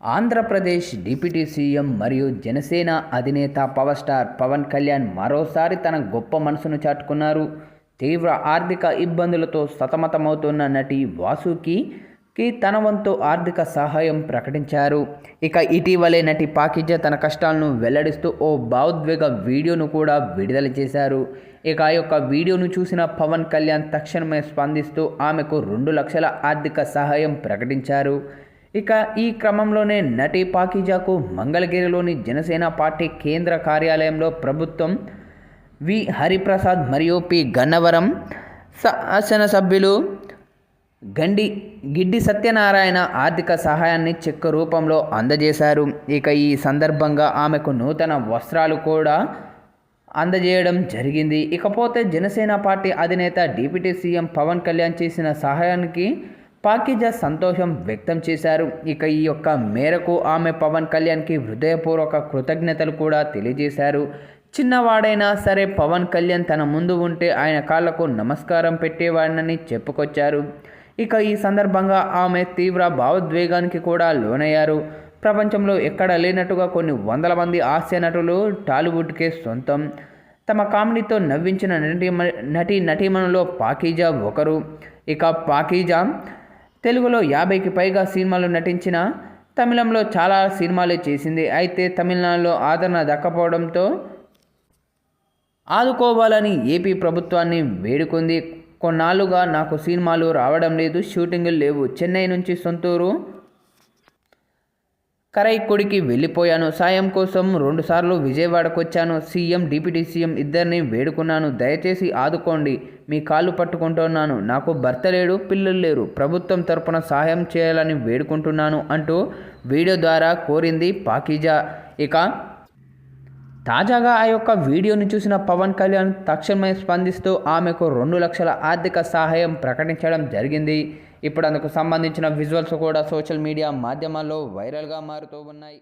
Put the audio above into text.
Andhra Pradesh deputy CM మరియు జనసేన అధినేత power star Pawan Kalyan మరోసారి తన గొప్ప మనసును చాటుకున్నారు. తీవ్ర ఆర్థిక ఇబ్బందులతో సతమతమవుతున్న నటి వాసుకి కి తన వంతు ఆర్థిక సహాయం ప్రకటించారు. ఇక ఇటీవలే నటి పాకిజ తన కష్టాలను వెల్లడిస్తూ ఓ భావోద్వేగ వీడియోను కూడా విడుదల చేశారు. ఇక ఆ యొక్క వీడియోను చూసిన పవన్ కళ్యాణ్ తక్షణమే స్పందిస్తూ ఆమెకు రెండు లక్షల ఆర్థిక సహాయం ప్రకటించారు. ఇక ఈ క్రమంలోనే నటి పాకిజాకు మంగళగిరిలోని జనసేన పార్టీ కేంద్ర కార్యాలయంలో ప్రభుత్వం వి. హరిప్రసాద్ మరియు పి. గన్నవరం శాసనసభ్యులు గండి గిడ్డి సత్యనారాయణ ఆర్థిక సహాయాన్ని చెక్క రూపంలో అందజేశారు. ఇక ఈ సందర్భంగా ఆమెకు నూతన వస్త్రాలు కూడా అందజేయడం జరిగింది. ఇకపోతే జనసేన పార్టీ అధినేత డిప్యూటీ సీఎం పవన్ కళ్యాణ్ చేసిన సహాయానికి పాకిజా సంతోషం వ్యక్తం చేశారు. ఇక ఈ యొక్క మేరకు ఆమె పవన్ కళ్యాణ్కి హృదయపూర్వక కృతజ్ఞతలు కూడా తెలియజేశారు. చిన్నవాడైనా సరే పవన్ కళ్యాణ్ తన ముందు ఉంటే ఆయన కాళ్ళకు నమస్కారం పెట్టేవాడినని చెప్పుకొచ్చారు. ఇక ఈ సందర్భంగా ఆమె తీవ్ర భావోద్వేగానికి కూడా లోనయ్యారు. ప్రపంచంలో ఎక్కడ లేనట్టుగా కొన్ని వందల మంది హాస్య నటులు టాలీవుడ్కే సొంతం. తమ కామెడీతో నవ్వించిన నటి నటి నటీమణులో పాకీజా ఒకరు. ఇక పాకీజా తెలుగులో యాభైకి పైగా సినిమాలు నటించిన తమిళంలో చాలా సినిమాలే చేసింది. అయితే తమిళనాడులో ఆదరణ దక్కపోవడంతో ఆదుకోవాలని ఏపీ ప్రభుత్వాన్ని వేడుకుంది. కొన్నాళ్ళుగా నాకు సినిమాలు రావడం లేదు షూటింగులు లేవు. చెన్నై నుంచి సొంతూరు కరైకుడికి వెళ్ళిపోయాను. సాయం కోసం రెండుసార్లు విజయవాడకు వచ్చాను సీఎం డిప్యూటీ సీఎం ఇద్దరిని వేడుకున్నాను. దయచేసి ఆదుకోండి. మీ కాళ్ళు పట్టుకుంటున్నాను. నాకు భర్త లేడు పిల్లలు లేరు. ప్రభుత్వం తరపున సహాయం చేయాలని వేడుకుంటున్నాను అంటూ వీడియో ద్వారా కోరింది పాకీజా. ఇక తాజాగా ఆ యొక్క వీడియోని చూసిన పవన్ కళ్యాణ్ తక్షణమే స్పందిస్తూ ఆమెకు రెండు లక్షల ఆర్థిక సహాయం ప్రకటించడం జరిగింది. ఇప్పుడు అందుకు సంబంధించిన విజువల్స్ కూడా సోషల్ మీడియా మాధ్యమాల్లో వైరల్గా మారుతూ ఉన్నాయి.